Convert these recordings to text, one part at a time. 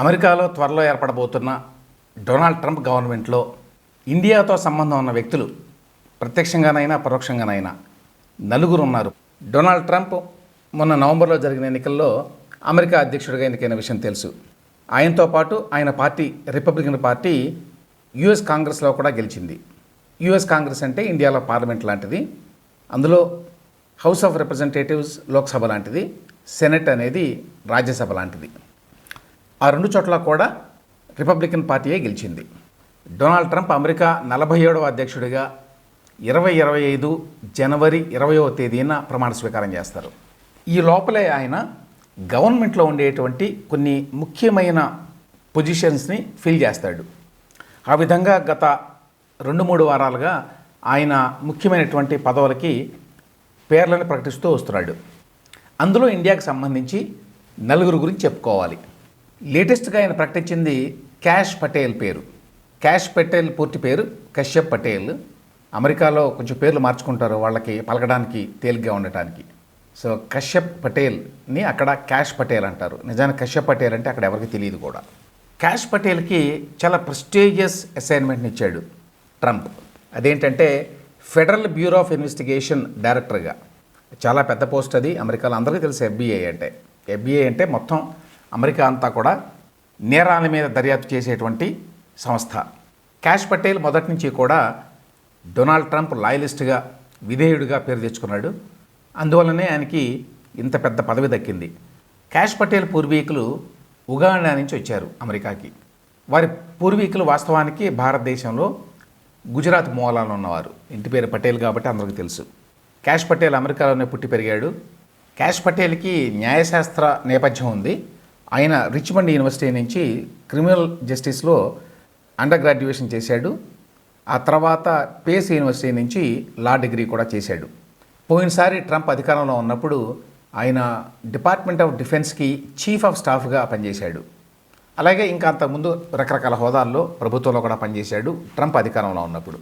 అమెరికాలో త్వరలో ఏర్పడబోతున్న Donald Trump గవర్నమెంట్లో ఇండియాతో సంబంధం ఉన్న వ్యక్తులు ప్రత్యక్షంగానైనా పరోక్షంగానైనా నలుగురు ఉన్నారు డొనాల్డ్ ట్రంప్ మొన్న నవంబర్లో జరిగిన ఎన్నికల్లో అమెరికా అధ్యక్షుడిగా ఎన్నికైన విషయం తెలుసు. ఆయనతో పాటు ఆయన పార్టీ రిపబ్లికన్ పార్టీ యుఎస్ కాంగ్రెస్లో కూడా గెలిచింది. యుఎస్ కాంగ్రెస్ అంటే ఇండియాలో పార్లమెంట్ లాంటిది. అందులో హౌస్ ఆఫ్ రిప్రజెంటేటివ్స్ లోక్సభ లాంటిది. సెనెట్ అనేది రాజ్యసభ లాంటిది. ఆ రెండు చోట్ల కూడా రిపబ్లికన్ పార్టీయే గెలిచింది. డొనాల్డ్ ట్రంప్ అమెరికా నలభై ఏడవ అధ్యక్షుడిగా ఇరవై ఇరవై ఐదు జనవరి ఇరవయో తేదీన ప్రమాణ స్వీకారం చేస్తారు. ఈ లోపలే ఆయన గవర్నమెంట్లో ఉండేటువంటి కొన్ని ముఖ్యమైన పొజిషన్స్ని ఫిల్ చేస్తాడు. ఆ విధంగా గత రెండు మూడు వారాలుగా ఆయన ముఖ్యమైనటువంటి పదవులకి పేర్లను ప్రకటిస్తూ వస్తున్నాడు. అందులో ఇండియాకు సంబంధించి నలుగురు గురించి చెప్పుకోవాలి. లేటెస్ట్గా ఆయన ప్రకటించింది క్యాష్ పటేల్ పేరు. క్యాష్ పటేల్ పూర్తి పేరు కశ్యప్ పటేల్. అమెరికాలో కొంచెం పేర్లు మార్చుకుంటారు వాళ్ళకి పలకడానికి తేలిగ్గా ఉండటానికి. సో కశ్యప్ పటేల్ని అక్కడ క్యాష్ పటేల్ అంటారు. నిజానికి కశ్యప్ పటేల్ అంటే అక్కడ ఎవరికి తెలియదు కూడా. క్యాష్ పటేల్కి చాలా ప్రెస్టీజియస్ అసైన్మెంట్ని ఇచ్చాడు ట్రంప్. అదేంటంటే ఫెడరల్ బ్యూరో ఆఫ్ ఇన్వెస్టిగేషన్ డైరెక్టర్గా. చాలా పెద్ద పోస్ట్ అది. అమెరికాలో అందరికీ తెలుసు ఎఫ్బిఐ అంటే. ఎఫ్బిఐ అంటే మొత్తం అమెరికా అంతా కూడా నేరాల మీద దర్యాప్తు చేసేటువంటి సంస్థ. క్యాష్ పటేల్ మొదటి నుంచి కూడా డొనాల్డ్ ట్రంప్ లాయలిస్ట్గా విధేయుడిగా పేరు తెచ్చుకున్నాడు. అందువల్లనే ఆయనకి ఇంత పెద్ద పదవి దక్కింది. క్యాష్ పటేల్ పూర్వీకులు ఉగాండా నుంచి వచ్చారు అమెరికాకి. వారి పూర్వీకులు వాస్తవానికి భారతదేశంలో గుజరాత్ మూలాలు ఉన్నవారు. ఇంటి పేరు పటేల్ కాబట్టి అందరికీ తెలుసు. క్యాష్ పటేల్ అమెరికాలోనే పుట్టి పెరిగాడు. క్యాష్ పటేల్కి న్యాయశాస్త్ర నేపథ్యం ఉంది. ఆయన రిచ్మండ్ యూనివర్సిటీ నుంచి క్రిమినల్ జస్టిస్లో అండర్ గ్రాడ్యుయేషన్ చేశాడు. ఆ తర్వాత పేస్ యూనివర్సిటీ నుంచి లా డిగ్రీ కూడా చేశాడు. పోయినసారి ట్రంప్ అధికారంలో ఉన్నప్పుడు ఆయన డిపార్ట్మెంట్ ఆఫ్ డిఫెన్స్కి చీఫ్ ఆఫ్ స్టాఫ్గా పనిచేశాడు. అలాగే ఇంకా అంతకుముందు రకరకాల హోదాల్లో ప్రభుత్వంలో కూడా పనిచేశాడు ట్రంప్ అధికారంలో ఉన్నప్పుడు.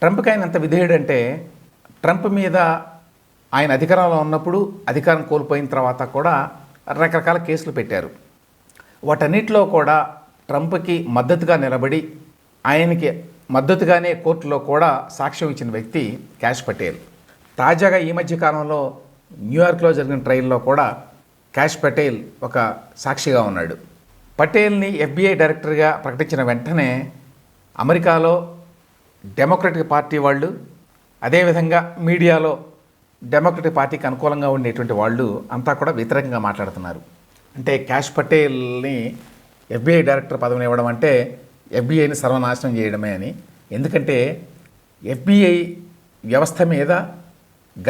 ట్రంప్కి ఆయన ఎంత విధేయుడంటే ట్రంప్ మీద ఆయన అధికారంలో ఉన్నప్పుడు అధికారం కోల్పోయిన తర్వాత కూడా రకరకాల కేసులు పెట్టారు. వాటన్నిటిలో కూడా ట్రంప్కి మద్దతుగా నిలబడి ఆయనకి మద్దతుగానే కోర్టులో కూడా సాక్ష్యం ఇచ్చిన వ్యక్తి క్యాష్ పటేల్. తాజాగా ఈ మధ్య కాలంలో న్యూయార్క్లో జరిగిన ట్రయల్లో కూడా క్యాష్ పటేల్ ఒక సాక్షిగా ఉన్నాడు. పటేల్ని ఎఫ్బిఐ డైరెక్టర్గా ప్రకటించిన వెంటనే అమెరికాలో డెమోక్రటిక్ పార్టీ వాళ్ళు అదేవిధంగా మీడియాలో డెమోక్రటిక్ పార్టీకి అనుకూలంగా ఉండేటువంటి వాళ్ళు అంతా కూడా వ్యతిరేకంగా మాట్లాడుతున్నారు. అంటే క్యాష్ పటేల్ని ఎఫ్బిఐ డైరెక్టర్ పదవిని ఇవ్వడం అంటే ఎఫ్బిఐని సర్వనాశనం చేయడమే అని. ఎందుకంటే ఎఫ్బిఐ వ్యవస్థ మీద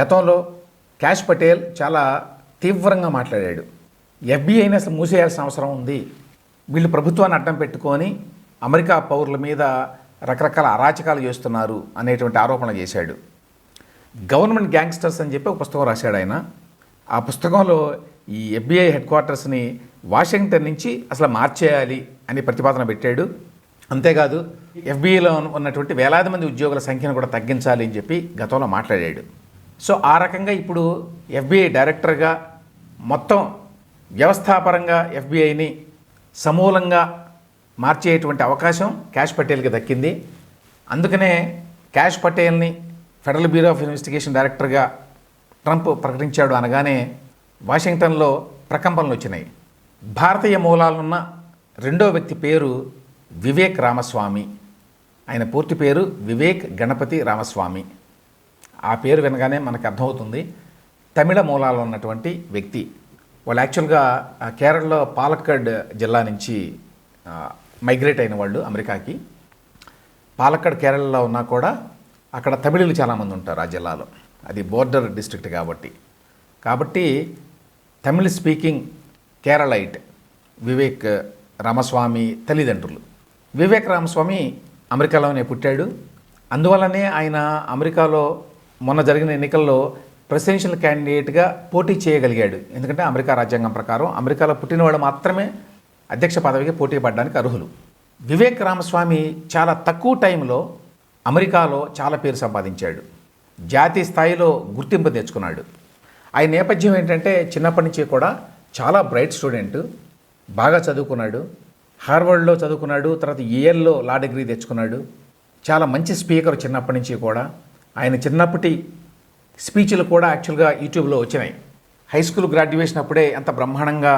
గతంలో క్యాష్ పటేల్ చాలా తీవ్రంగా మాట్లాడాడు. ఎఫ్బిఐని అసలు మూసేయాల్సిన అవసరం ఉంది. వీళ్ళు ప్రభుత్వాన్ని అడ్డం పెట్టుకొని అమెరికా పౌరుల మీద రకరకాల అరాచకాలు చేస్తున్నారు అనేటువంటి ఆరోపణ చేశాడు. గవర్నమెంట్ గ్యాంగ్స్టర్స్ అని చెప్పి ఒక పుస్తకం రాశాడు ఆయన. ఆ పుస్తకంలో ఈ ఎఫ్బిఐ హెడ్ క్వార్టర్స్ని వాషింగ్టన్ నుంచి అసలు మార్చేయాలి అని ప్రతిపాదన పెట్టాడు. అంతేకాదు ఎఫ్బిఐలో ఉన్నటువంటి వేలాది మంది ఉద్యోగుల సంఖ్యను కూడా తగ్గించాలి అని చెప్పి గతంలో మాట్లాడాడు. సో ఆ రకంగా ఇప్పుడు ఎఫ్బిఐ డైరెక్టర్గా మొత్తం వ్యవస్థాపరంగా ఎఫ్బిఐని సమూలంగా మార్చేటువంటి అవకాశం క్యాష్ పటేల్కి దక్కింది. అందుకనే క్యాష్ పటేల్ని ఫెడరల్ బ్యూరో ఆఫ్ ఇన్వెస్టిగేషన్ డైరెక్టర్గా ట్రంప్ ప్రకటించాడు అనగానే వాషింగ్టన్లో ప్రకంపనలు వచ్చినాయి. భారతీయ మూలాలున్న రెండో వ్యక్తి పేరు వివేక్ రామస్వామి. ఆయన పూర్తి పేరు వివేక్ గణపతి రామస్వామి. ఆ పేరు వినగానే మనకు అర్థమవుతుంది తమిళ మూలాలు ఉన్నటువంటి వ్యక్తి. వాళ్ళు యాక్చువల్గా కేరళలో పాలక్కడ్ జిల్లా నుంచి మైగ్రేట్ అయిన వాళ్ళు అమెరికాకి. పాలక్కడ్ కేరళలో ఉన్నా కూడా అక్కడ తమిళులు చాలామంది ఉంటారు ఆ జిల్లాలో. అది బోర్డర్ డిస్ట్రిక్ట్ కాబట్టి. కాబట్టి తమిళ్ స్పీకింగ్ కేరళైట్ వివేక్ రామస్వామి తల్లిదండ్రులు. వివేక్ రామస్వామి అమెరికాలోనే పుట్టాడు. అందువల్లనే ఆయన అమెరికాలో మొన్న జరిగిన ఎన్నికల్లో ప్రెసిడెన్షియల్ క్యాండిడేట్గా పోటీ చేయగలిగాడు. ఎందుకంటే అమెరికా రాజ్యాంగం ప్రకారం అమెరికాలో పుట్టినవాడు మాత్రమే అధ్యక్ష పదవికి పోటీ పడడానికి అర్హులు. వివేక్ రామస్వామి చాలా తక్కువ టైంలో అమెరికాలో చాలా పేరు సంపాదించాడు. జాతీయ స్థాయిలో గుర్తింపు తెచ్చుకున్నాడు. ఆయన నేపథ్యం ఏంటంటే చిన్నప్పటి నుంచి కూడా చాలా బ్రైట్ స్టూడెంట్ బాగా చదువుకున్నాడు హార్వర్డ్లో చదువుకున్నాడు తర్వాత ఏఎల్లో లా డిగ్రీ తెచ్చుకున్నాడు. చాలా మంచి స్పీకర్ చిన్నప్పటి నుంచి కూడా. ఆయన చిన్నప్పటి స్పీచ్లు కూడా యాక్చువల్గా యూట్యూబ్లో వచ్చినాయి. హై స్కూల్ గ్రాడ్యుయేషన్ అప్పుడే ఎంత బ్రహ్మాండంగా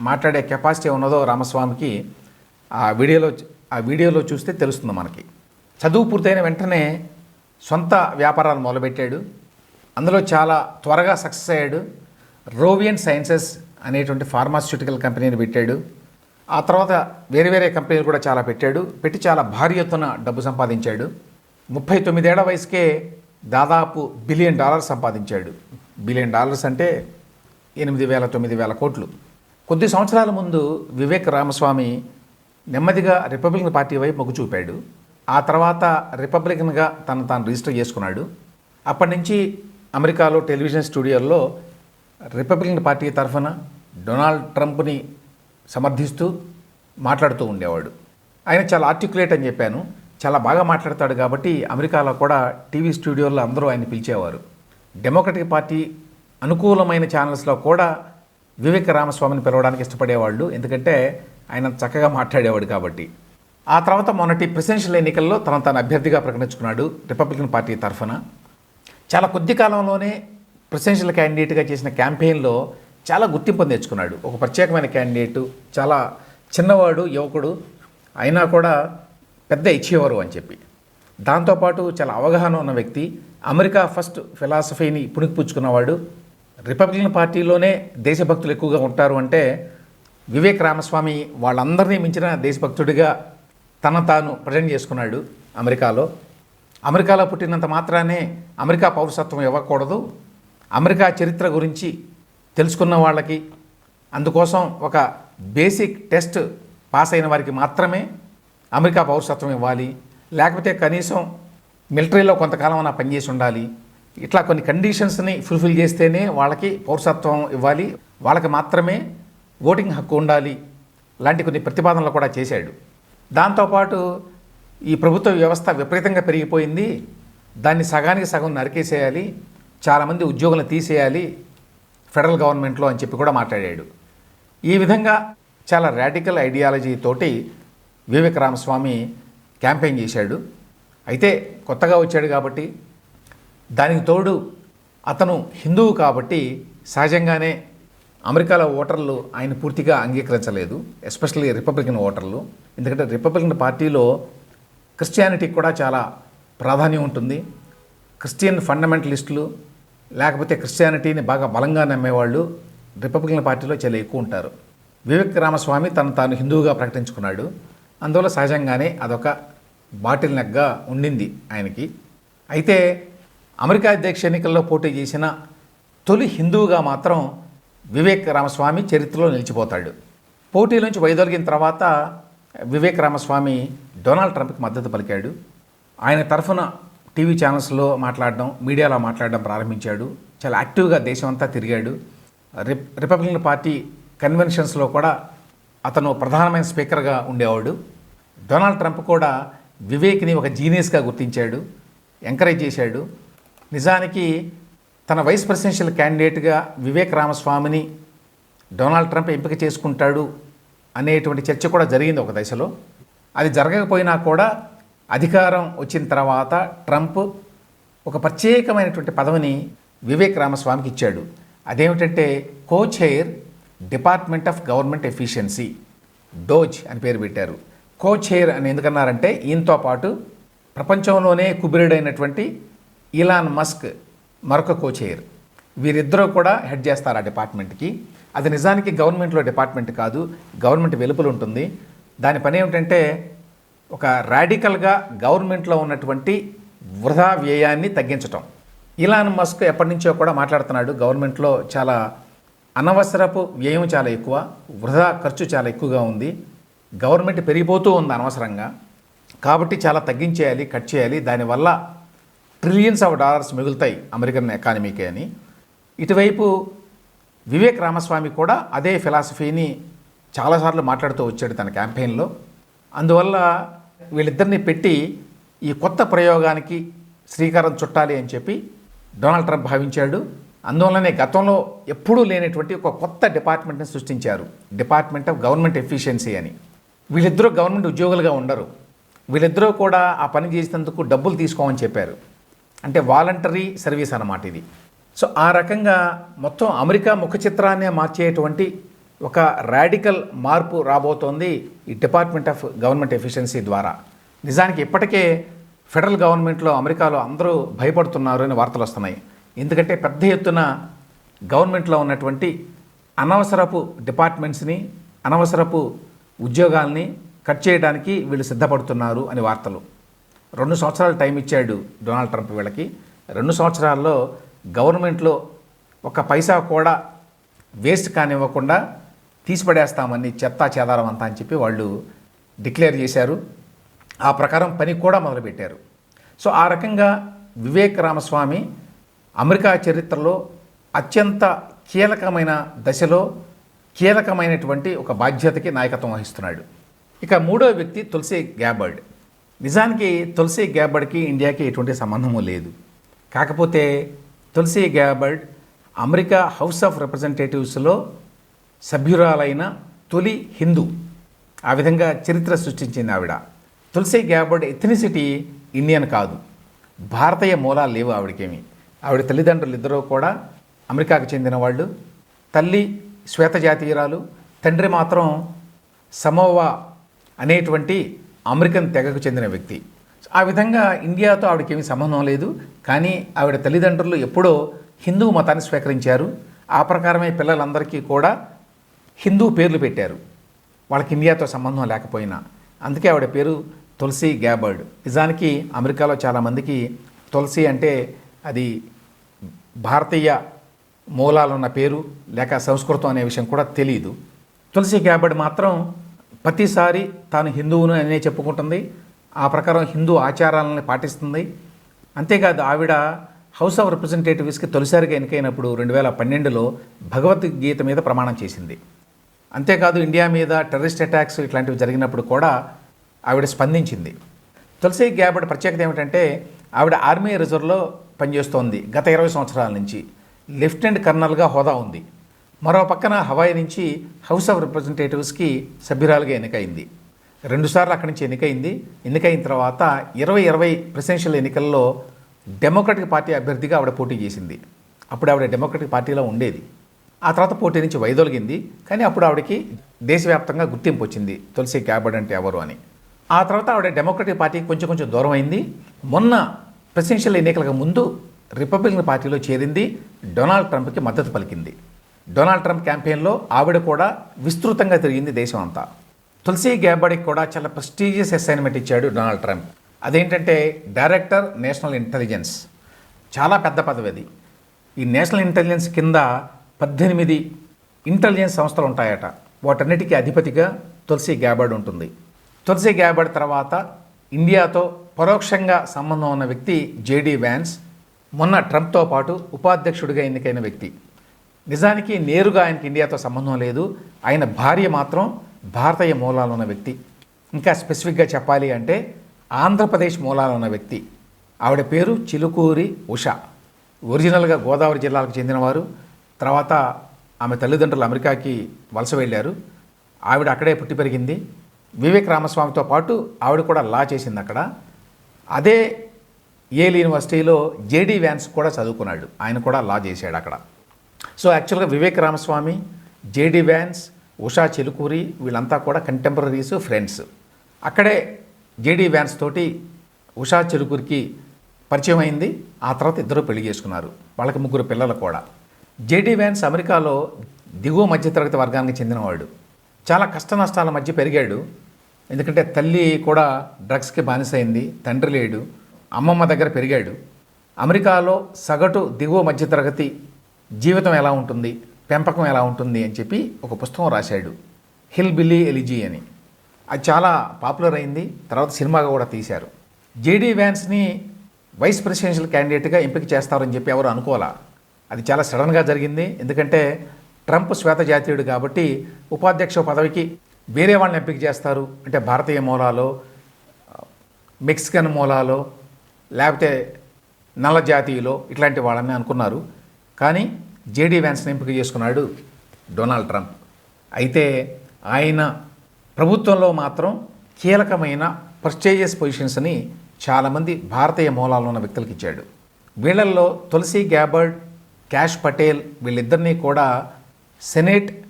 మాట్లాడే కెపాసిటీ ఉన్నదో రామస్వామికి ఆ వీడియోలో ఆ వీడియోలో చూస్తే తెలుస్తుంది మనకి. చదువు పూర్తయిన వెంటనే సొంత వ్యాపారాలు మొదలుపెట్టాడు. అందులో చాలా త్వరగా సక్సెస్ అయ్యాడు. రోవియన్ సైన్సెస్ అనేటువంటి ఫార్మాస్యూటికల్ కంపెనీని పెట్టాడు. ఆ తర్వాత వేరే వేరే కంపెనీలు కూడా చాలా పెట్టాడు. పెట్టి చాలా భారీ ఎత్తున డబ్బు సంపాదించాడు. ముప్పై తొమ్మిదేళ్ళ వయసుకే దాదాపు బిలియన్ డాలర్స్ సంపాదించాడు. బిలియన్ డాలర్స్ అంటే ఎనిమిది వేల తొమ్మిది వేల కోట్లు. కొద్ది సంవత్సరాల ముందు వివేక్ రామస్వామి నెమ్మదిగా రిపబ్లికన్ పార్టీ వైపు మొగ్గు చూపాడు. ఆ తర్వాత రిపబ్లికన్గా తను తాను రిజిస్టర్ చేసుకున్నాడు. అప్పటి నుంచి అమెరికాలో టెలివిజన్ స్టూడియోల్లో రిపబ్లికన్ పార్టీ తరఫున డొనాల్డ్ ట్రంప్ని సమర్థిస్తూ మాట్లాడుతూ ఉండేవాడు. ఆయన చాలా ఆర్టికులేట్ అని చెప్పాను. చాలా బాగా మాట్లాడతాడు కాబట్టి అమెరికాలో కూడా టీవీ స్టూడియోల్లో అందరూ ఆయన పిలిచేవారు. డెమోక్రటిక్ పార్టీ అనుకూలమైన ఛానల్స్లో కూడా వివేక రామస్వామిని పిలవడానికి ఇష్టపడేవాళ్ళు. ఎందుకంటే ఆయన చక్కగా మాట్లాడేవాడు కాబట్టి. ఆ తర్వాత మొన్నటి ప్రెసిడెన్షియల్ ఎన్నికల్లో తన తన అభ్యర్థిగా ప్రకటించుకున్నాడు రిపబ్లికన్ పార్టీ తరఫున. చాలా కొద్ది కాలంలోనే ప్రెసిడెన్షియల్ క్యాండిడేట్గా చేసిన క్యాంపెయిన్లో చాలా గుర్తింపు తెచ్చుకున్నాడు. ఒక ప్రత్యేకమైన క్యాండిడేటు చాలా చిన్నవాడు యువకుడు అయినా కూడా పెద్ద ఇచ్చేవారు అని చెప్పి. దాంతోపాటు చాలా అవగాహన ఉన్న వ్యక్తి అమెరికా ఫస్ట్ ఫిలాసఫీని పుణికిపుచ్చుకున్నవాడు. రిపబ్లికన్ పార్టీలోనే దేశభక్తులు ఎక్కువగా ఉంటారు అంటే వివేక్ రామస్వామి వాళ్ళందరినీ మించిన దేశభక్తుడిగా తన తాను ప్రజెంట్ చేసుకున్నాడు అమెరికాలో. అమెరికాలో పుట్టినంత మాత్రానే అమెరికా పౌరసత్వం ఇవ్వకూడదు. అమెరికా చరిత్ర గురించి తెలుసుకున్న వాళ్ళకి అందుకోసం ఒక బేసిక్ టెస్ట్ పాస్ అయిన వారికి మాత్రమే అమెరికా పౌరసత్వం ఇవ్వాలి. లేకపోతే కనీసం మిలిటరీలో కొంతకాలం అన్న పనిచేసి ఉండాలి. ఇట్లా కొన్ని కండిషన్స్ని ఫుల్ఫిల్ చేస్తేనే వాళ్ళకి పౌరసత్వం ఇవ్వాలి. వాళ్ళకి మాత్రమే ఓటింగ్ హక్కు ఉండాలి. లాంటి కొన్ని ప్రతిపాదనలు కూడా చేశాడు. దాంతోపాటు ఈ ప్రభుత్వ వ్యవస్థ విపరీతంగా పెరిగిపోయింది. దాన్ని సగానికి సగం నరికేసేయాలి. చాలామంది ఉద్యోగులను తీసేయాలి. ఫెడరల్ గవర్నమెంట్లో అని చెప్పి కూడా మాట్లాడాడు. ఈ విధంగా చాలా రాడికల్ ఐడియాలజీ తోటి వివేక రామస్వామి క్యాంపెయిన్ చేశాడు. అయితే కొత్తగా వచ్చాడు కాబట్టి దానికి తోడు అతను హిందువు కాబట్టి సహజంగానే అమెరికాలో ఓటర్లు ఆయన పూర్తిగా అంగీకరించలేదు. ఎస్పెషల్లీ రిపబ్లికన్ ఓటర్లు. ఎందుకంటే రిపబ్లికన్ పార్టీలో క్రిస్టియానిటీకి కూడా చాలా ప్రాధాన్యం ఉంటుంది. క్రిస్టియన్ ఫండమెంటలిస్టులు లేకపోతే క్రిస్టియానిటీని బాగా బలంగా నమ్మేవాళ్ళు రిపబ్లికన్ పార్టీలో చాలా ఎక్కువ ఉంటారు. వివేక్ రామస్వామి తను తాను హిందువుగా ప్రకటించుకున్నాడు. అందువల్ల సహజంగానే అదొక బాటిల్ నెగ్గా ఉండింది ఆయనకి. అయితే అమెరికా అధ్యక్ష ఎన్నికల్లో పోటీ చేసిన తొలి హిందువుగా మాత్రం వివేక్ రామస్వామి చరిత్రలో నిలిచిపోతాడు. పోటీ నుంచి వైదొలిగిన తర్వాత వివేక్ రామస్వామి డొనాల్డ్ ట్రంప్కి మద్దతు పలికాడు. ఆయన తరఫున టీవీ ఛానల్స్లో మాట్లాడడం మీడియాలో మాట్లాడడం ప్రారంభించాడు. చాలా యాక్టివ్గా దేశం అంతా తిరిగాడు. రిప్ రిపబ్లికన్ పార్టీ కన్వెన్షన్స్లో కూడా అతను ప్రధానమైన స్పీకర్గా ఉండేవాడు. డొనాల్డ్ ట్రంప్ కూడా వివేక్ని ఒక జీనియస్గా గుర్తించాడు ఎంకరేజ్ చేశాడు. నిజానికి తన వైస్ ప్రెసిడెన్షియల్ క్యాండిడేట్గా వివేక్ రామస్వామిని డొనాల్డ్ ట్రంప్ ఎంపిక చేసుకుంటాడు అనేటువంటి చర్చ కూడా జరిగింది ఒక దశలో. అది జరగకపోయినా కూడా అధికారం వచ్చిన తర్వాత ట్రంప్ ఒక ప్రత్యేకమైనటువంటి పదవిని వివేక్ రామస్వామికి ఇచ్చాడు. అదేమిటంటే co chair department of government efficiency DOGE అని పేరు పెట్టారు. కో చైర్ అని ఎందుకన్నారంటే ఈయనతో పాటు ప్రపంచంలోనే కుబిరుడైనటువంటి ఇలాన్ మస్క్ మరొక కో చైర్ వీరిద్దరూ కూడా హెడ్ చేస్తారు ఆ డిపార్ట్మెంట్కి. అది నిజానికి గవర్నమెంట్లో డిపార్ట్మెంట్ కాదు గవర్నమెంట్ వెలుపల ఉంటుంది. దాని పని ఏమిటంటే ఒక రాడికల్గా గవర్నమెంట్లో ఉన్నటువంటి వృధా వ్యయాన్ని తగ్గించటం. ఇలాన్ మస్క్ ఎప్పటి నుంచో కూడా మాట్లాడుతున్నాడు గవర్నమెంట్లో చాలా అనవసరపు వ్యయం చాలా ఎక్కువ వృధా ఖర్చు చాలా ఎక్కువగా ఉంది గవర్నమెంట్ పెరిగిపోతూ ఉంది అనవసరంగా. కాబట్టి చాలా తగ్గించేయాలి కట్ చేయాలి. దానివల్ల ట్రిలియన్స్ ఆఫ్ డాలర్స్ మిగులుతాయి అమెరికన్ ఎకానమీకి అని. ఇటువైపు వివేక్ రామస్వామి కూడా అదే ఫిలాసఫీని చాలాసార్లు మాట్లాడుతూ వచ్చాడు తన క్యాంపెయిన్లో. అందువల్ల వీళ్ళిద్దరిని పెట్టి ఈ కొత్త ప్రయోగానికి శ్రీకారం చుట్టాలి అని చెప్పి డొనాల్డ్ ట్రంప్ భావించాడు. అందువల్లనే గతంలో ఎప్పుడూ లేనటువంటి ఒక కొత్త డిపార్ట్మెంట్ని సృష్టించారు. డిపార్ట్మెంట్ ఆఫ్ గవర్నమెంట్ ఎఫిషియన్సీ అని. వీళ్ళిద్దరూ గవర్నమెంట్ ఉద్యోగులుగా ఉండరు. వీళ్ళిద్దరూ కూడా ఆ పని చేసినందుకు డబ్బులు తీసుకోమని చెప్పారు. అంటే వాలంటరీ సర్వీస్ అన్నమాట ఇది. సో ఆ రకంగా మొత్తం అమెరికా ముఖ చిత్రాన్నే మార్చేటువంటి ఒక రాడికల్ మార్పు రాబోతోంది ఈ డిపార్ట్మెంట్ ఆఫ్ గవర్నమెంట్ ఎఫిషియన్సీ ద్వారా. నిజానికి ఇప్పటికే ఫెడరల్ గవర్నమెంట్లో అమెరికాలో అందరూ భయపడుతున్నారు అని వార్తలు వస్తున్నాయి. ఎందుకంటే పెద్ద ఎత్తున గవర్నమెంట్లో ఉన్నటువంటి అనవసరపు డిపార్ట్మెంట్స్ని అనవసరపు ఉద్యోగాల్ని కట్ చేయడానికి వీళ్ళు సిద్ధపడుతున్నారు అని వార్తలు. రెండు సంవత్సరాలు టైం ఇచ్చాడు డొనాల్డ్ ట్రంప్ వీళ్ళకి. రెండు సంవత్సరాల్లో గవర్నమెంట్లో ఒక పైసా కూడా వేస్ట్ కానివ్వకుండా తీసిపడేస్తామని చెత్తా చేదారం అంతా అని చెప్పి వాళ్ళు డిక్లేర్ చేశారు. ఆ ప్రకారం పని కూడా మొదలుపెట్టారు. సో ఆ రకంగా వివేక్ రామస్వామి అమెరికా చరిత్రలో అత్యంత కీలకమైన దశలో కీలకమైనటువంటి ఒక బాధ్యతకి నాయకత్వం వహిస్తున్నాడు. ఇక మూడో వ్యక్తి తులసి గ్యాబర్డ్. నిజానికి తులసి గ్యాబర్డ్కి ఇండియాకి ఎటువంటి సంబంధము లేదు. కాకపోతే Tulsi Gabbard America house of రిప్రజెంటేటివ్స్లో సభ్యురాలైన తొలి హిందూ. ఆ విధంగా చరిత్ర సృష్టించింది ఆవిడ. తులసి గ్యాబర్డ్ ఎథనిసిటీ ఇండియన్ కాదు. భారతీయ మూలాలు లేవు ఆవిడకేమి. ఆవిడ తల్లిదండ్రులు ఇద్దరూ కూడా అమెరికాకు చెందిన వాళ్ళు తల్లి శ్వేత జాతీయురాలు. తండ్రి మాత్రం సమోవా అనేటువంటి అమెరికన్ తెగకు చెందిన వ్యక్తి. ఆ విధంగా ఇండియాతో ఆవిడకేమీ సంబంధం లేదు. కానీ ఆవిడ తల్లిదండ్రులు ఎప్పుడో హిందూ మతాన్ని స్వీకరించారు. ఆ ప్రకారమే పిల్లలందరికీ కూడా హిందూ పేర్లు పెట్టారు. వాళ్ళకి ఇండియాతో సంబంధం లేకపోయినా. అందుకే ఆవిడ పేరు తులసి గ్యాబర్డ్. నిజానికి అమెరికాలో చాలామందికి తులసి అంటే అది భారతీయ మూలాలున్న పేరు లేక సంస్కృతం అనే విషయం కూడా తెలియదు తులసి గ్యాబర్డ్ మాత్రం ప్రతిసారి తాను హిందువును అనే చెప్పుకుంటుంది. ఆ ప్రకారం హిందూ ఆచారాలను పాటిస్తుంది. అంతేకాదు ఆవిడ హౌస్ ఆఫ్ రిప్రజెంటేటివ్స్కి తొలిసారిగా ఎన్నికైనప్పుడు రెండు వేల పన్నెండులో భగవద్గీత మీద ప్రమాణం చేసింది. అంతేకాదు ఇండియా మీద టెర్రరిస్ట్ అటాక్స్ ఇట్లాంటివి జరిగినప్పుడు కూడా ఆవిడ స్పందించింది. తులసి గ్యాబర్డ్ ప్రత్యేకత ఏమిటంటే ఆవిడ ఆర్మీ రిజర్వ్లో పనిచేస్తోంది గత ఇరవై సంవత్సరాల నుంచి. లెఫ్టినెంట్ కర్నల్గా హోదా ఉంది. మరో పక్కన హవాయి నుంచి హౌస్ ఆఫ్ రిప్రజెంటేటివ్స్కి సభ్యురాలుగా ఎన్నికైంది. రెండుసార్లు అక్కడి నుంచి ఎన్నికైంది. ఎన్నికైన తర్వాత ఇరవై ఇరవై ప్రెసిడెన్షియల్ ఎన్నికల్లో డెమోక్రటిక్ పార్టీ అభ్యర్థిగా ఆవిడ పోటీ చేసింది. అప్పుడు ఆవిడ డెమోక్రటిక్ పార్టీలో ఉండేది. ఆ తర్వాత పోటీ నుంచి వైదొలిగింది. కానీ అప్పుడు ఆవిడకి దేశవ్యాప్తంగా గుర్తింపు వచ్చింది. తులసి క్యాబర్డ్ అంటే ఎవరు అని. ఆ తర్వాత ఆవిడ డెమోక్రటిక్ పార్టీకి కొంచెం కొంచెం దూరం అయింది. మొన్న ప్రెసిడెన్షియల్ ఎన్నికలకు ముందు రిపబ్లికన్ పార్టీలో చేరింది. డొనాల్డ్ ట్రంప్కి మద్దతు పలికింది. డొనాల్డ్ ట్రంప్ క్యాంపెయిన్లో ఆవిడ కూడా విస్తృతంగా తిరిగింది దేశం అంతా తులసి గ్యాబర్డ్కి కూడా చాలా ప్రెస్టీజియస్ అసైన్మెంట్ ఇచ్చాడు డొనాల్డ్ ట్రంప్ అదేంటంటే డైరెక్టర్ నేషనల్ ఇంటెలిజెన్స్ చాలా పెద్ద పదవి అది. ఈ నేషనల్ ఇంటెలిజెన్స్ కింద పద్దెనిమిది ఇంటెలిజెన్స్ సంస్థలు ఉంటాయట. వాటన్నిటికీ అధిపతిగా తులసి గ్యాబర్డ్ ఉంటుంది. తులసి గ్యాబర్డ్ తర్వాత ఇండియాతో పరోక్షంగా సంబంధం ఉన్న వ్యక్తి జేడీ వ్యాన్స్ మొన్న ట్రంప్తో పాటు ఉపాధ్యక్షుడిగా ఎన్నికైన వ్యక్తి. నిజానికి నేరుగా ఆయనకి ఇండియాతో సంబంధం లేదు. ఆయన భార్య మాత్రం భారతీయ మూలాలు ఉన్న వ్యక్తి. ఇంకా స్పెసిఫిక్గా చెప్పాలి అంటే ఆంధ్రప్రదేశ్ మూలాలు ఉన్న వ్యక్తి. ఆవిడ పేరు చిలుకూరి ఉష. ఒరిజినల్గా గోదావరి జిల్లాకు చెందినవారు. తర్వాత ఆమె తల్లిదండ్రులు అమెరికాకి వలస వెళ్ళారు. ఆవిడ అక్కడే పుట్టి పెరిగింది. వివేక్ రామస్వామితో పాటు ఆవిడ కూడా లా చేసింది అక్కడ. అదే ఏల్ యూనివర్సిటీలో జేడీ వ్యాన్స్ కూడా చదువుకున్నాడు. ఆయన కూడా లా చేశాడు అక్కడ. సో యాక్చువల్గా వివేక్ రామస్వామి జేడీ వ్యాన్స్ ఉషా చిలుకూరి వీళ్ళంతా కూడా కంటెంపరీస్ ఫ్రెండ్స్ అక్కడే జేడీ వ్యాన్స్ తోటి ఉషా చిలుకూరికి పరిచయం అయింది. ఆ తర్వాత ఇద్దరు పెళ్ళి చేసుకున్నారు. వాళ్ళకి ముగ్గురు పిల్లలు కూడా. జేడీ వ్యాన్స్ అమెరికాలో దిగువ మధ్యతరగతి వర్గానికి చెందినవాడు. చాలా కష్ట నష్టాల మధ్య పెరిగాడు. ఎందుకంటే తల్లి కూడా డ్రగ్స్కి బానిసైంది తండ్రి లేడు. అమ్మమ్మ దగ్గర పెరిగాడు. అమెరికాలో సగటు దిగువ మధ్యతరగతి జీవితం ఎలా ఉంటుంది? పెంపకం ఎలా ఉంటుంది అని చెప్పి ఒక పుస్తకం రాశాడు. హిల్ బిల్లీ ఎలిజీ అని. అది చాలా పాపులర్ అయింది. తర్వాత సినిమాగా కూడా తీశారు. జేడీ వ్యాన్స్ని వైస్ ప్రెసిడెన్షియల్ క్యాండిడేట్గా ఎంపిక చేస్తారని చెప్పి ఎవరు అనుకోవాలా? అది చాలా సడన్గా జరిగింది. ఎందుకంటే ట్రంప్ శ్వేత జాతీయుడు కాబట్టి ఉపాధ్యక్ష పదవికి వేరే వాళ్ళని ఎంపిక చేస్తారు. అంటే భారతీయ మూలాలో మెక్సికన్ మూలాలో లేకపోతే నల్ల జాతీయులో ఇట్లాంటి వాళ్ళని అనుకున్నారు. కానీ జేడీ వ్యాన్స్ని ఎంపిక చేసుకున్నాడు డొనాల్డ్ ట్రంప్. అయితే ఆయన ప్రభుత్వంలో మాత్రం కీలకమైన పర్చేజెస్ పొజిషన్స్ని చాలామంది భారతీయ మూలాల్లో ఉన్న వ్యక్తులకు ఇచ్చాడు. వీళ్ళల్లో తులసి గ్యాబర్డ్ క్యాష్ పటేల్ వీళ్ళిద్దరినీ కూడా సెనేట్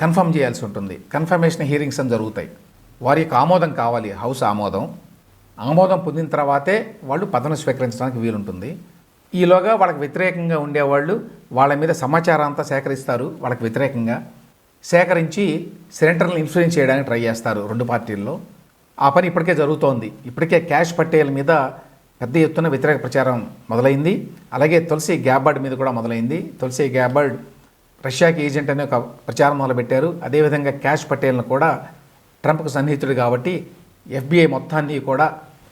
కన్ఫర్మ్ చేయాల్సి ఉంటుంది. కన్ఫర్మేషన్ హీరింగ్స్ అని జరుగుతాయి. వారి యొక్క ఆమోదం కావాలి. హౌస్ ఆమోదం. ఆమోదం పొందిన తర్వాతే వాళ్ళు పదవిని స్వీకరించడానికి వీలుంటుంది. ఈలోగా వాళ్ళకి వ్యతిరేకంగా ఉండేవాళ్ళు వాళ్ళ మీద సమాచారం అంతా సేకరిస్తారు వాళ్ళకి వ్యతిరేకంగా. సేకరించి సెంటర్ని ఇన్ఫ్లుయెన్స్ చేయడానికి ట్రై చేస్తారు రెండు పార్టీల్లో. ఆ పని ఇప్పటికే జరుగుతోంది. ఇప్పటికే క్యాష్ పట్టేల మీద పెద్ద ఎత్తున వ్యతిరేక ప్రచారం మొదలైంది. అలాగే తులసి గ్యాబర్డ్ మీద కూడా మొదలైంది. తులసి గ్యాబర్డ్ రష్యాకి ఏజెంట్ అనే ఒక ప్రచారం మొదలుపెట్టారు. అదేవిధంగా క్యాష్ పటేల్ను కూడా ట్రంప్కు సన్నిహితుడు కాబట్టి ఎఫ్బిఐ మొత్తాన్ని కూడా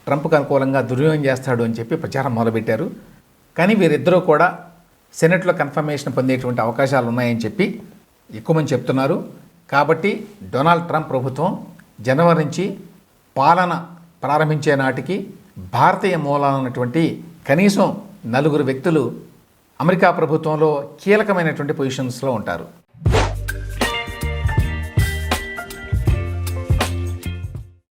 ట్రంప్కు అనుకూలంగా దుర్వినియోగం చేస్తాడు అని చెప్పి ప్రచారం మొదలుపెట్టారు. కానీ వీరిద్దరూ కూడా సెనెట్లో కన్ఫర్మేషన్ పొందేటువంటి అవకాశాలు ఉన్నాయని చెప్పి ఎక్కువ మంది చెప్తున్నారు. కాబట్టి డొనాల్డ్ ట్రంప్ ప్రభుత్వం జనవరి నుంచి పాలన ప్రారంభించే నాటికి భారతీయ మూలాలన్నటువంటి కనీసం నలుగురు వ్యక్తులు అమెరికా ప్రభుత్వంలో కీలకమైనటువంటి పొజిషన్స్లో ఉంటారు.